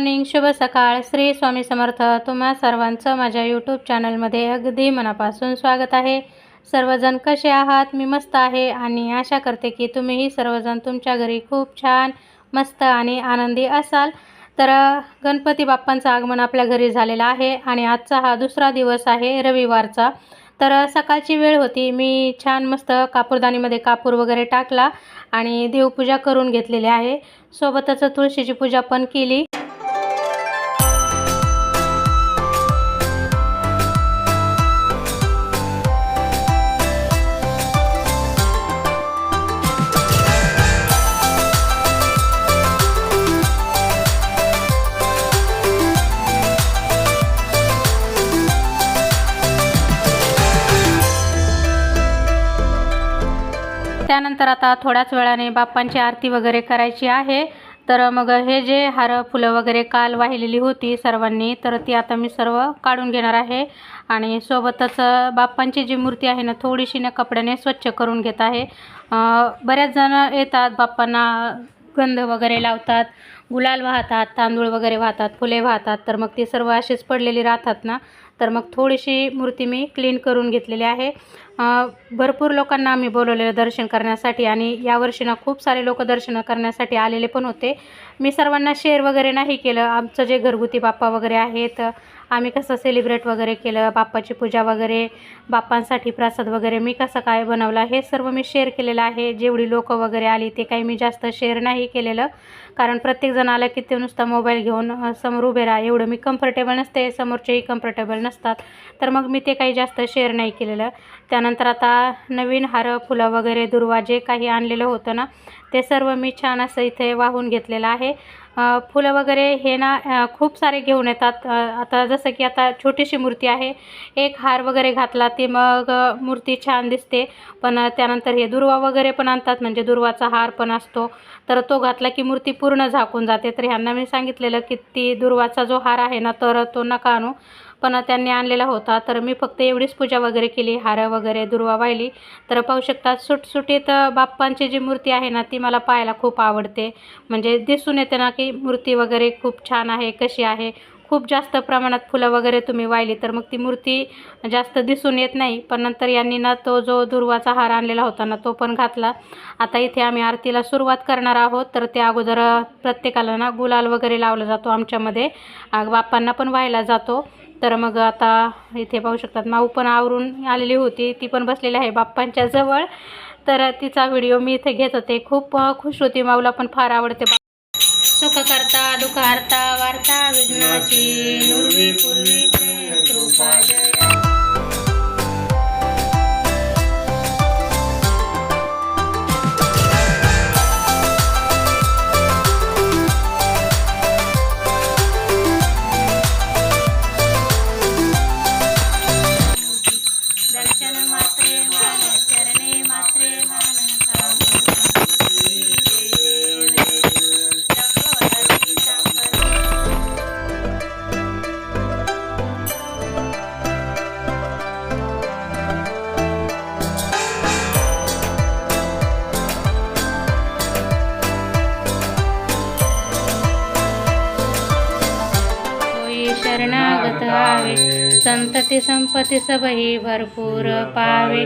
Morning शुभ सकाळ. श्री स्वामी समर्थ. तुम्हा सर्वांचं माझ्या यूट्यूब चॅनलमध्ये अगदी मनापासून स्वागत आहे. सर्वजण कसे आहात? मी मस्त आहे आणि आशा करते की तुम्हीही सर्वजण तुमच्या घरी खूप छान मस्त आणि आनंदी असाल. तर गणपती बाप्पांचं आगमन आपल्या घरी झालेलं आहे आणि आजचा हा दुसरा दिवस आहे रविवारचा. तर सकाळची वेळ होती. मी छान मस्त कापूरदानीमध्ये कापूर वगैरे टाकला आणि देवपूजा करून घेतलेली आहे. सोबतच तुळशीची पूजा पण केली. त्यानंतर आता थोड्याच वेळाने बाप्पांची आरती वगैरे करायची आहे. तर मग हे जे हार फुलं वगैरे काल वाहिलेली होती सर्वांनी तर ती आता मी सर्व काढून घेणार आहे. आणि सोबतच बाप्पांची जी मूर्ती आहे ना थोडीशी ना कपड्याने स्वच्छ करून घेत आहे. बऱ्याच जण येतात बाप्पांना गंध वगैरे लावतात गुलाल वाहतात तांदूळ वगैरे वाहतात फुले वाहतात. तर मग ती सर्व अशीच पडलेली राहतात ना. तर मग थोडीशी मूर्ती मी क्लीन करून घेतलेली आहे. भरपूर लोकांना आम्ही बोलवलेलं दर्शन करण्यासाठी आणि यावर्षी ना खूप सारे लोक दर्शन करण्यासाठी आलेले पण होते. मी सर्वांना शेअर वगैरे नाही केलं. आमचं जे घरगुती बाप्पा वगैरे आहेत आम्ही कसं सेलिब्रेट वगैरे केलं बाप्पाची पूजा वगैरे बाप्पांसाठी प्रसाद वगैरे मी कसं काय बनवला हे सर्व मी शेअर केलेलं आहे. जेवढी लोकं वगैरे आली ते काही मी जास्त शेअर नाही केलेलं. कारण प्रत्येकजण आलं की ते नुसतं मोबाईल घेऊन समोर उभे राहा. एवढं मी कम्फर्टेबल नसते समोरचेही कम्फर्टेबल नसतात. तर मग मी ते काही जास्त शेअर नाही केलेलं. त्यानंतर आता नवीन हारं फुलं वगैरे दुर्वा जे काही आणलेलं होतं ना ते सर्व मी छान असं इथे वाहून घेतलेलं आहे. फुलं वगैरे हे ना खूप सारे घेऊन येतात. आता जसं की आता छोटीशी मूर्ती आहे. एक हार वगैरे घातला ती मग मूर्ती छान दिसते. पण त्यानंतर हे दुर्वा वगैरे पण आणतात. म्हणजे दुर्वाचा हार पण असतो. तर तो घातला की मूर्ती पूर्ण झाकून जाते. तर ह्यांना मी सांगितलेलं की ती दुर्वाचा जो हार आहे ना तर तो नका आणू. पण त्यांनी आणलेला होता. तर मी फक्त एवढीच पूजा वगैरे केली. हारं वगैरे दुर्वा वाहिली. तर पाहू शकता सुटसुटीत बाप्पांची जी मूर्ती आहे ना ती मला पाहायला खूप आवडते. म्हणजे दिसून येते ना की मूर्ती वगैरे खूप छान आहे कशी आहे. खूप जास्त प्रमाणात फुलं वगैरे तुम्ही वाहिली तर मग ती मूर्ती जास्त दिसून येत नाही. पण नंतर यांनी ना तो जो दुर्वाचा हार आणलेला होता ना तो पण घातला. आता इथे आम्ही आरतीला सुरुवात करणार आहोत. तर त्या अगोदर प्रत्येकाला ना गुलाल वगैरे लावला जातो आमच्यामध्ये. बाप्पांना पण व्हायला जातो. तर मग आता इथे पाहू शकतात माऊ पण आवरून आलेली होती. ती पण बसलेली आहे बाप्पांच्या जवळ. तर तिचा व्हिडिओ मी इथे घेत होते. खूप खुश होती. माऊला पण फार आवडते. सुख करता दुःख वार्ता विघ्नाची पूर्वी कृपा संपत्ति सबही भरपूर पावे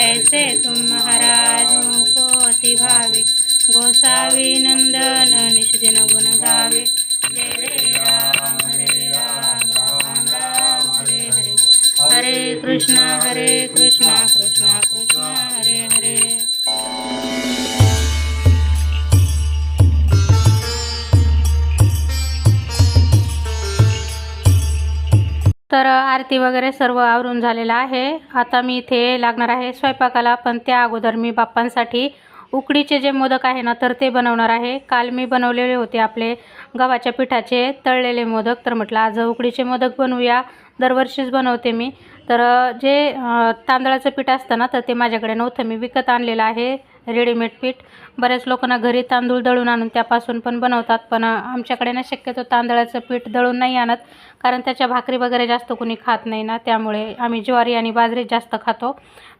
ऐसे तुम महाराज मुको अति भावे। गोसावी नंदन निष्दिन गुण गावे। जय जय राम हरे राम राम राम हरे हरे। हरे कृष्णा हरे कृष्णा कृष्णा कृष्णा हरे हरे। तर आरती वगैरे सर्व आवरून झालेलं आहे. आता मी इथे लागणार आहे स्वयंपाकाला पण त्या अगोदर मी बाप्पांसाठी उकडीचे जे मोदक आहे ना तर ते बनवणार आहे. काल मी बनवलेले होते आपले गव्हाच्या पिठाचे तळलेले मोदक. तर म्हटलं आज उकडीचे मोदक बनवूया. दरवर्षीच बनवते मी. तर जे तांदळाचं पीठ असतं ना तर ते माझ्याकडे नव्हतं. मी विकत आणलेलं आहे रेडीमेड पीठ. बऱ्याच लोकांना घरी तांदूळ दळून आणून त्यापासून पण बनवतात पण आमच्याकडे ना शक्यतो तांदळाचं पीठ दळून नाही आणत. कारण त्याच्या भाकरी वगैरे जास्त कोणी खात नाही ना त्यामुळे आम्ही ज्वारी आणि बाजरी जास्त खातो.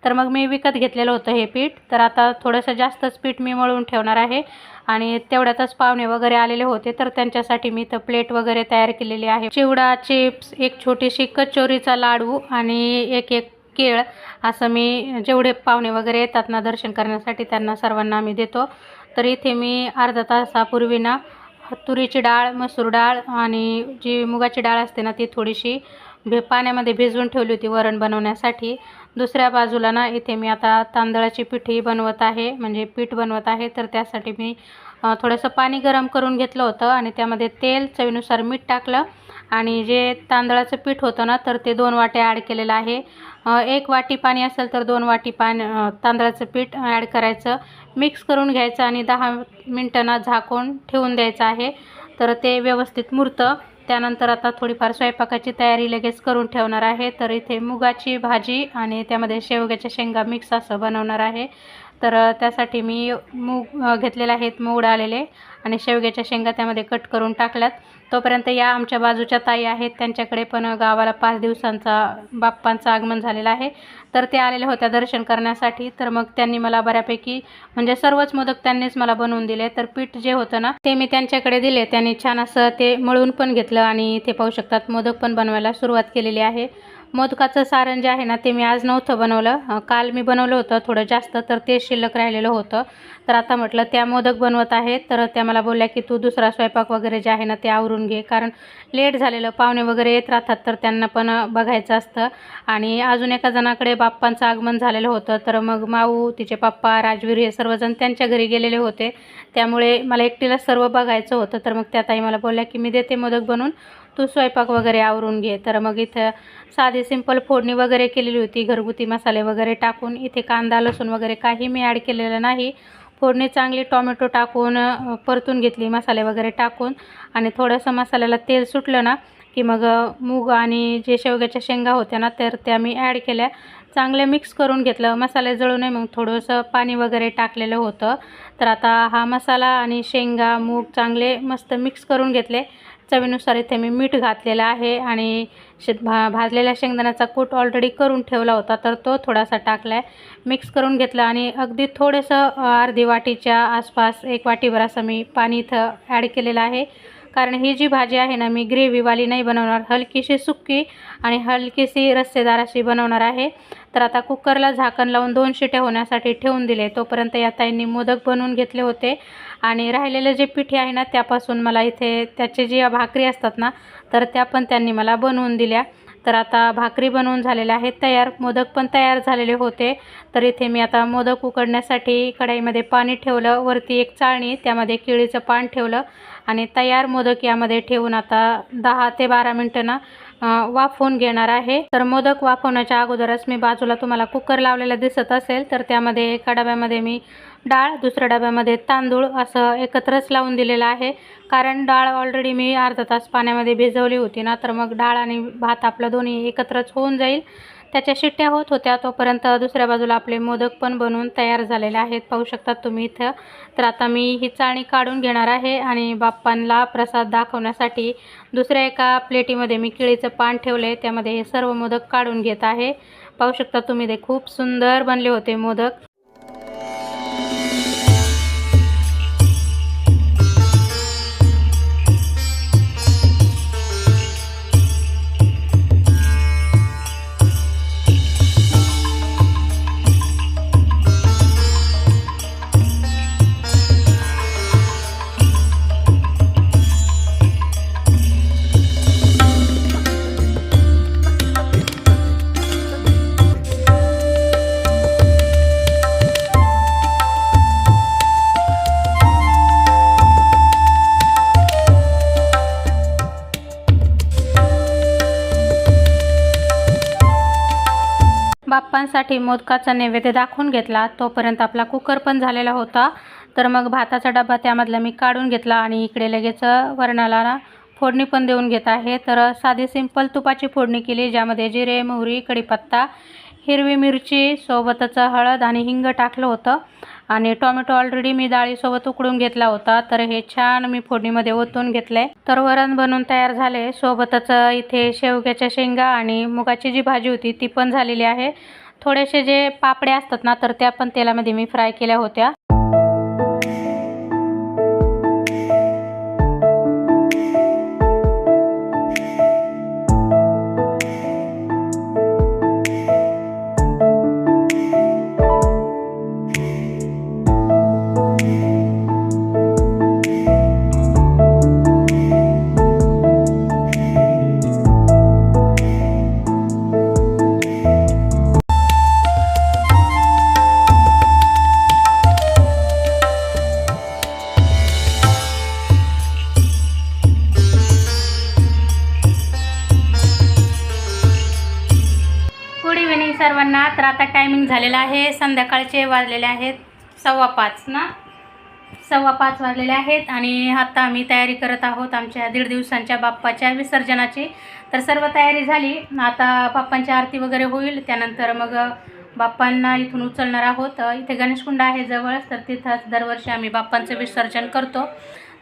तर मग मी विकत घेतलेलं होतं हे पीठ. तर आता थोडंसं जास्तच पीठ मी मळून ठेवणार आहे. आणि तेवढ्यातच पाहुणे वगैरे आलेले होते तर त्यांच्यासाठी मी तर प्लेट वगैरे तयार केलेली आहे. चिवडा चिप्स एक छोटीशी कचोरीचा लाडू आणि एक एक केळ असं मी जेवढे पाहुणे वगैरे येतात ना दर्शन करण्यासाठी त्यांना सर्वांना आम्ही देतो. तर इथे मी अर्धा तासापूर्वी ना तुरीची डाळ मसूर डाळ आणि जी मुगाची डाळ असते ना ती थोडीशी भे पाण्यामध्ये भिजवून ठेवली होती वरण बनवण्यासाठी. दुसऱ्या बाजूला ना इथे मी आता तांदळाची पिठी बनवत आहे म्हणजे पीठ बनवत आहे. तर त्यासाठी मी थोडंसं पाणी गरम करून घेतलं होतं आणि त्यामध्ये तेल चवीनुसार मीठ टाकलं. आणि जे तांदळाचं पीठ होतं ना तर ते दोन वाटे ॲड केलेलं आहे. एक वाटी पाणी असेल तर दोन वाटी पाणी तांदळाचं पीठ ॲड करायचं. मिक्स करून घ्यायचं आणि दहा मिनटांना झाकून ठेवून द्यायचं आहे. तर ते व्यवस्थित मुरतं. त्यानंतर आता थोडीफार स्वयंपाकाची तयारी लगेच करून ठेवणार आहे. तर इथे मुगाची भाजी आणि त्यामध्ये शेवग्याच्या शेंगा मिक्स असं बनवणार आहे. तर त्यासाठी मी मूग घेतलेले आहेत मूग आलेले आणि शेवग्याच्या शेंगा त्यामध्ये कट करून टाकल्यात. तोपर्यंत या आमच्या बाजूच्या ताई आहेत. त्यांच्याकडे पण गावाला पाच दिवसांचा बाप्पांचं आगमन झालेलं आहे. तर ते आलेल्या होत्या दर्शन करण्यासाठी. तर मग त्यांनी मला बऱ्यापैकी म्हणजे सर्वच मोदक त्यांनीच मला बनवून दिले. तर पीठ जे होतं ना ते मी त्यांच्याकडे दिले. त्यांनी छान असं ते मळून पण घेतलं आणि ते पाहू शकतात मोदक पण बनवायला सुरुवात केलेली आहे. मोदकाचं सारण जे आहे ना ते मी आज नव्हतं बनवलं. काल मी बनवलं होतं थोडं जास्त तर ते शिल्लक राहिलेलं होतं. तर आता म्हटलं त्या मोदक बनवत आहे. तर त्या मला बोलल्या की तू दुसरा स्वयंपाक वगैरे जे आहे ना ते आवरून घे. कारण लेट झालेलं पाहुणे वगैरे येत राहतात तर त्यांना पण बघायचं असतं. आणि अजून एका जणाकडे बाप्पांचं आगमन झालेलं होतं. तर मग माऊ तिचे पप्पा राजवीर हे सर्वजण त्यांच्या घरी गेलेले होते. त्यामुळे मला एकटीला सर्व बघायचं होतं. तर मग त्या ताई मला बोलल्या की मी देते मोदक बनवून. तू स्वयंपाक वगैरे आवरून घे. तर मग इथं साधी सिंपल फोडणी वगैरे केलेली होती घरगुती मसाले वगैरे टाकून. इथे कांदा लसूण वगैरे काही मी ॲड केलेलं नाही. फोडणी चांगली टॉमॅटो टाकून परतून घेतली मसाले वगैरे टाकून. आणि थोडंसं मसाल्याला तेल सुटलं ना की मग मूग आणि जे शेवग्याच्या शेंगा होत्या ना तर त्या मी ॲड केल्या. चांगले मिक्स करून घेतलं. मसाले जळू नये मग थोडंसं पाणी वगैरे टाकलेलं होतं. तर आता हा मसाला आणि शेंगा मूग चांगले मस्त मिक्स करून घेतले. चवीनुसार इथे मी मीठ घातलेलं आहे आणि श भा भाजलेल्या शेंगदाण्याचा कूट ऑलरेडी करून ठेवला होता तर तो थोडासा टाकला आहे मिक्स करून घेतला आणि अगदी थोडंसं अर्धी वाटीच्या आसपास एक वाटीभर असं मी पाणी इथं ॲड केलेलं आहे. कारण ही जी भाजी आहे ना मी ग्रेव्हीवाली नाही बनवणार हलकीशी सुक्की आणि हलकीशी रस्सेदार अशी बनवणार आहे. तर आता कुकरला झाकण लावून दोन शिट्या होण्यासाठी ठेवून दिले. तोपर्यंत या ताईंनी मोदक बनवून घेतले होते. आणि राहिलेलं जे पिठी आहे ना त्यापासून मला इथे त्याचे जे भाकरी असतात ना तर त्या पण त्यांनी मला बनवून दिल्या. तर आता भाकरी बनवून झालेल्या आहेत तयार मोदक पण तयार झालेले होते. तर इथे मी आता मोदक उकडण्यासाठी कढाईमध्ये पाणी ठेवलं वरती एक चाळणी त्यामध्ये केळीचं पान ठेवलं आणि तयार मोदक यामध्ये ठेवून आता दहा ते बारा मिनटं ना वाफवून घेणार आहे. तर मोदक वाफवण्याच्या अगोदरच मी बाजूला तुम्हाला कुकर लावलेला दिसत असेल तर त्यामध्ये एका डब्यामध्ये मी डाळ दुसऱ्या डब्यामध्ये तांदूळ असं एकत्रच लावून दिलेलं आहे. कारण डाळ ऑलरेडी मी अर्धा तास पाण्यामध्ये भिजवली होती ना तर मग डाळ आणि भात आपलं दोन्ही एकत्रच होऊन जाईल. त्याच्या शिट्ट्या होत होत्या तोपर्यंत दुसऱ्या बाजूला आपले मोदक पण बनवून तयार झालेले आहेत. पाहू शकतात तुम्ही इथं. तर आता मी ही चाळणी काढून घेणार आहे आणि बाप्पांना प्रसाद दाखवण्यासाठी दुसऱ्या एका प्लेटीमध्ये मी केळीचं पान ठेवलं आहे त्यामध्ये हे सर्व मोदक काढून घेत आहे. पाहू शकता तुम्ही ते खूप सुंदर बनले होते मोदक. बाप्पांसाठी मोदकाचा नैवेद्य दाखवून घेतला. तोपर्यंत आपला कुकर पण झालेला होता. तर मग भाताचा डबा त्यामधला मी काढून घेतला आणि इकडे लगेच वरणाला फोडणी पण देऊन घेत आहे. तर साधी सिंपल तुपाची फोडणी केली ज्यामध्ये जिरे मोहरी कढीपत्ता हिरवी मिरची सोबतच हळद आणि हिंग टाकलं होतं. आणि टोमॅटो ऑलरेडी मी डाळीसोबत उकडून घेतला होता. तर हे छान मी फोडणीमध्ये ओतून घेतले. तर वरण बनवून तयार झाले. सोबतच इथे शेवग्याच्या शेंगा आणि मुगाची जी भाजी होती ती पण झालेली आहे. थोडेसे जे पापडे असतात ना तर त्या पण तेलामध्ये मी फ्राय केल्या होत्या. आता झालेला आहे. संध्याकाळचे वाजलेले आहेत. सव्वा पाच ना? सव्वा पाच वाजलेले आहेत आणि आता आम्ही तयारी करत आहोत आमच्या दीड दिवसांच्या बाप्पाच्या विसर्जनाची. तर सर्व तयारी झाली. आता बाप्पांची आरती वगैरे होईल. त्यानंतर मग बाप्पांना इथून उचलणार आहोत. इथे गणेशकुंड आहे जवळच तर तिथंच दरवर्षी आम्ही बाप्पांचं विसर्जन करतो.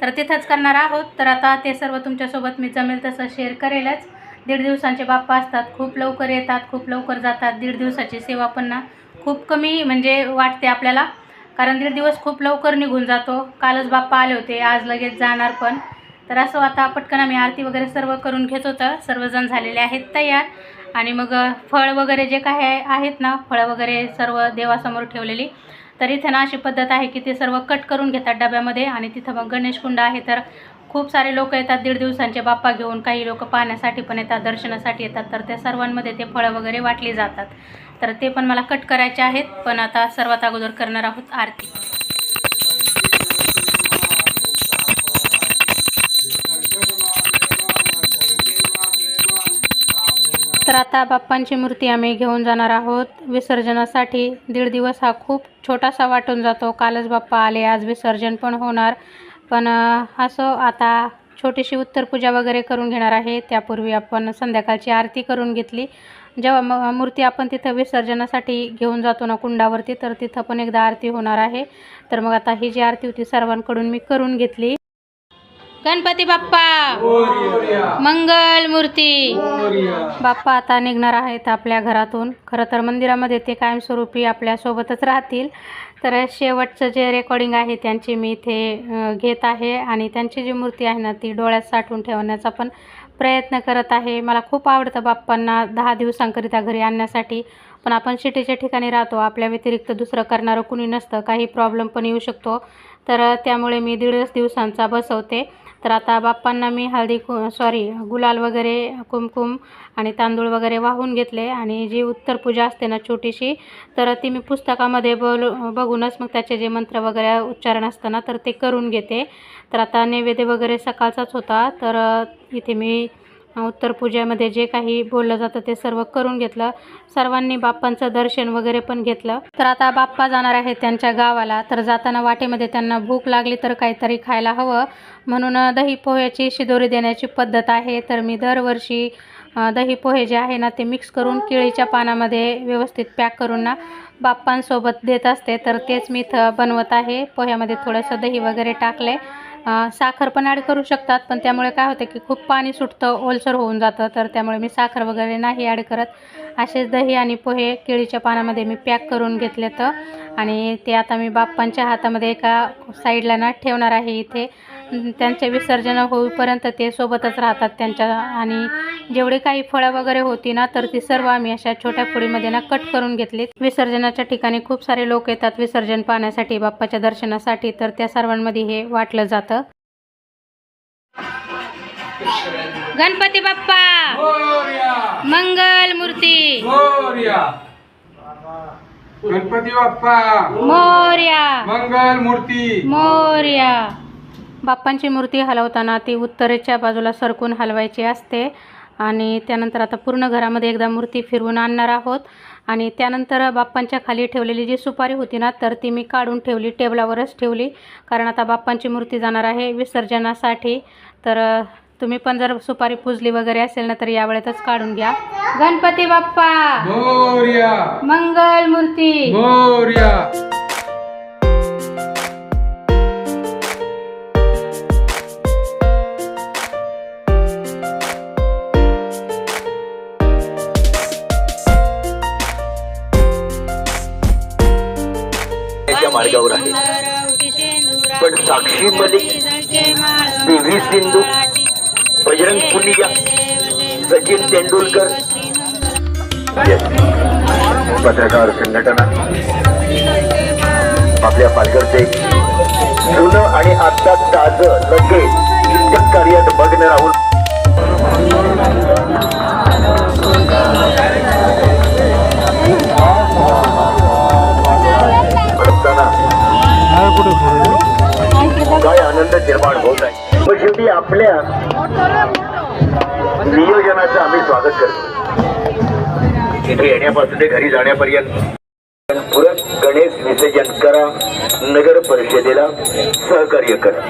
तर तिथंच करणार आहोत. तर आता ते सर्व तुमच्यासोबत मी जमेल तसं शेअर करेलच. दीड दिवसांचे बाप्पा असतात खूप लवकर येतात खूप लवकर जातात. दीड दिवसाची सेवा पण ना खूप कमी म्हणजे वाटते आपल्याला. कारण दीड दिवस खूप लवकर निघून जातो. कालच बाप्पा आले होते आज लगेच जाणार पण. तर असं आता पटकन आम्ही आरती वगैरे सर्व करून घेत होतं. सर्वजण झालेले आहेत तयार. आणि मग फळ वगैरे जे काही आहेत ना फळं वगैरे सर्व देवासमोर ठेवलेली. तर इथे ना अशी पद्धत आहे की ते सर्व कट करून घेतात डब्यामध्ये. आणि तिथं मग गणेशकुंड आहे तर खूप सारे लोक येतात दीड दिवसांचे बाप्पा घेऊन काही लोक पाहण्यासाठी पण येतात दर्शनासाठी येतात तर त्या सर्वांमध्ये ते फळं वगैरे वाटली जातात. तर ते पण मला कट करायचे आहेत पण आता सर्वात अगोदर करणार आहोत आरती. तर आता बाप्पांची मूर्ती आम्ही घेऊन जाणार आहोत विसर्जनासाठी. दीड दिवस हा खूप छोटासा वाटून जातो. कालच बाप्पा आले आज विसर्जन पण होणार. पण असं आता छोटीशी उत्तरपूजा वगैरे करून घेणार आहे. त्यापूर्वी आपण संध्याकाळची आरती करून घेतली. जेव्हा म मूर्ती आपण तिथं विसर्जनासाठी घेऊन जातो ना कुंडावरती तर तिथं पण एकदा आरती होणार आहे. तर मग आता ही जी आरती होती सर्वांकडून मी करून घेतली. गणपती बाप्पा. मंगल मूर्ती बाप्पा आता निघणार आहेत आपल्या घरातून. खरं तर मंदिरामध्ये ते कायमस्वरूपी आपल्यासोबतच राहतील. तर शेवटचं जे रेकॉर्डिंग आहे त्यांची मी इथे घेत आहे आणि त्यांची जी मूर्ती आहे ना ती डोळ्यात साठवून ठेवण्याचा पण प्रयत्न करत आहे. मला खूप आवडतं बाप्पांना दहा दिवसांकरिता घरी आणण्यासाठी. पण आपण सिटीच्या ठिकाणी राहतो आपल्या व्यतिरिक्त दुसरं करणारं कुणी नसतं काही प्रॉब्लेम पण येऊ शकतो. तर त्यामुळे मी दीडच दिवसांचा बसवते. तर आता बाप्पांना मी हळदी कु सॉरी गुलाल वगैरे कुमकुम आणि तांदूळ वगैरे वाहून घेतले आणि जी उत्तर पूजा असते ना छोटीशी तर ती मी पुस्तकामध्ये बोल बघूनच मग त्याचे जे मंत्र वगैरे उच्चारण असतं ना तर ते करून घेते. तर आता नैवेद्य वगैरे सकाळचाच होता तर इथे मी उत्तर पूजेमध्ये जे काही बोललं जातं ते सर्व करून घेतलं. सर्वांनी बाप्पांचं दर्शन वगैरे पण घेतलं. तर आता बाप्पा जाणार आहेत त्यांच्या गावाला. तर जाताना वाटेमध्ये त्यांना भूक लागली तर काहीतरी खायला हवं. म्हणून दही पोह्याची शिदोरी देण्याची पद्धत आहे. तर मी दरवर्षी दही पोहे जे आहे ना ते मिक्स करून केळीच्या पानामध्ये व्यवस्थित पॅक करून ना बाप्पांसोबत देत असते. तर तेच मी इथं बनवत आहे. पोह्यामध्ये थोडंसं दही वगैरे टाकले साखर पण ॲड करू शकतात पण त्यामुळे काय होतं की खूप पाणी सुटतं ओलसर होऊन जातं तर त्यामुळे मी साखर वगैरे नाही ॲड करत. असेच दही आणि पोहे केळीच्या पानामध्ये मी पॅक करून घेतले तर आणि ते आता मी बाप्पांच्या हातामध्ये एका साईडला ना ठेवणार आहे इथे. त्यांचे विसर्जन होईपर्यंत ते सोबतच राहतात त्यांच्या आणि जेवढी काही फळं वगैरे होती ना तर ती सर्व आम्ही अशा छोट्या फळीमध्ये ना कट करून घेतली विसर्जनाच्या ठिकाणी खूप सारे लोक येतात विसर्जन पाहण्यासाठी बाप्पाच्या दर्शनासाठी तर त्या सर्वांमध्ये हे वाटलं जातं. गणपती बाप्पा! मोर्या मंगल मूर्ती! मोर्या गणपती बाप्पा! मोर्या! मंगल मूर्ती! मोर्या! बाप्पांची मूर्ती हलवताना ती उत्तरेच्या बाजूला सरकून हलवायची असते. आणि त्यानंतर आता पूर्ण घरामध्ये एकदा मूर्ती फिरवून आणणार आहोत. आणि त्यानंतर बाप्पांच्या खाली ठेवलेली जी सुपारी होती ना तर ती मी काढून ठेवली टेबलावरच ठेवली. कारण आता बाप्पांची मूर्ती जाणार आहे विसर्जनासाठी. तर तुम्ही पण जर सुपारी पुजली वगैरे असेल ना तर यावेळेतच काढून घ्या. गणपती बाप्पा! मंगल मूर्ती! पुनिया सचिन तेंडुलकर. पत्रकार संघटना. आपल्या पालघरचे जुनं आणि आता ताज लगेच इतक्या कार्यात मग्न राहून. काय आनंद निर्माण होत आहे? शेवटी आपल्या नियोजनाचं आम्ही स्वागत करतो इथे येण्यापासून ते घरी जाण्यापर्यंत पुरत गणेश विसर्जन करा नगर परिषदेला सहकार्य करा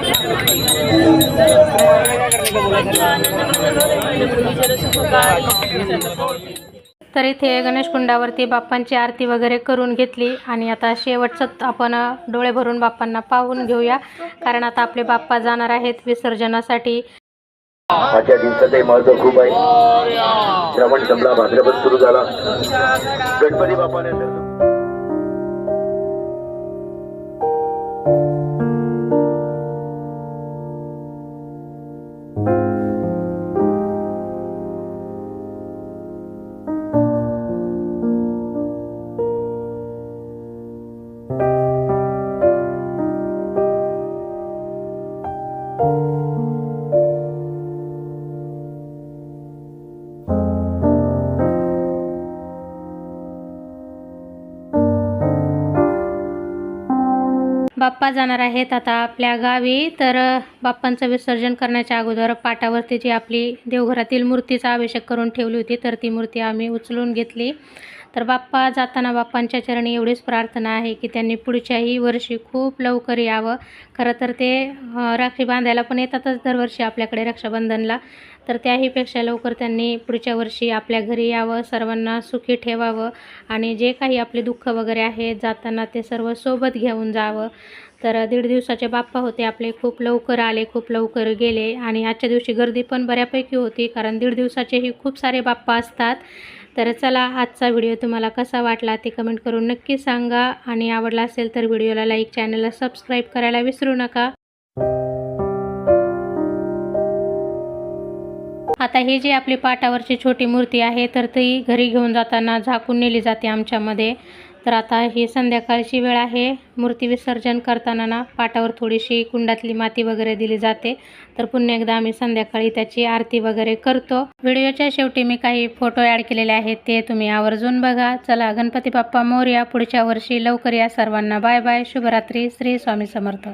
तर इथे गणेश कुंडावरती बाप्पांची आरती वगैरे करून घेतली. आणि आता शेवटचं आपण डोळे भरून बाप्पांना पाहून घेऊया. कारण आता आपले बाप्पा जाणार आहेत विसर्जनासाठी. आजच्या दिवसाचं महत्त्व खूप आहे. श्रवण संपला भाद्रपद सुरू झाला. गणपती बाप्पाने बाप्पा जाणार आहेत आता आपल्या गावी तर बाप्पांचं विसर्जन करण्याच्या अगोदर पाटावरती जी आपली देवघरातील मूर्तीचा अभिषेक करून ठेवली होती तर ती मूर्ती आम्ही उचलून घेतली. तर बाप्पा जाताना बाप्पांच्या चरणी एवढीच प्रार्थना आहे की त्यांनी पुढच्याही वर्षी खूप लवकर यावं. खरं तर ते राखी बांधायला पण येतातच दरवर्षी आपल्याकडे रक्षाबंधनला. तर त्याहीपेक्षा लवकर त्यांनी पुढच्या वर्षी आपल्या घरी यावं सर्वांना सुखी ठेवावं आणि जे काही आपले दुःख वगैरे आहे जाताना ते सर्व सोबत घेऊन जावं. तर दीड दिवसाचे बाप्पा होते आपले खूप लवकर आले खूप लवकर गेले आणि आजच्या दिवशी गर्दी पण बऱ्यापैकी होती कारण दीड दिवसाचेही खूप सारे बाप्पा असतात. तर चला आजचा व्हिडिओ तुम्हाला कसा वाटला ते कमेंट करून नक्की सांगा. आणि आवडला असेल तर व्हिडिओला लाईक चॅनलला सबस्क्राईब करायला विसरू नका. आता ही जी आपली पाटावरची छोटी मूर्ती आहे तर ती घरी घेऊन जाताना झाकून नेली जाते आमच्यामध्ये. तर आता ही संध्याकाळची वेळ आहे. मूर्ती विसर्जन करताना ना पाटावर थोडीशी कुंडातली माती वगैरे दिली जाते. तर पुन्हा एकदा आम्ही संध्याकाळी त्याची आरती वगैरे करतो. व्हिडिओच्या शेवटी मी काही फोटो ॲड केलेले आहेत ते तुम्ही आवर्जून बघा. चला गणपती बाप्पा मोरया पुढच्या वर्षी लवकर या सर्वांना बाय बाय. शुभरात्री. श्री स्वामी समर्थ.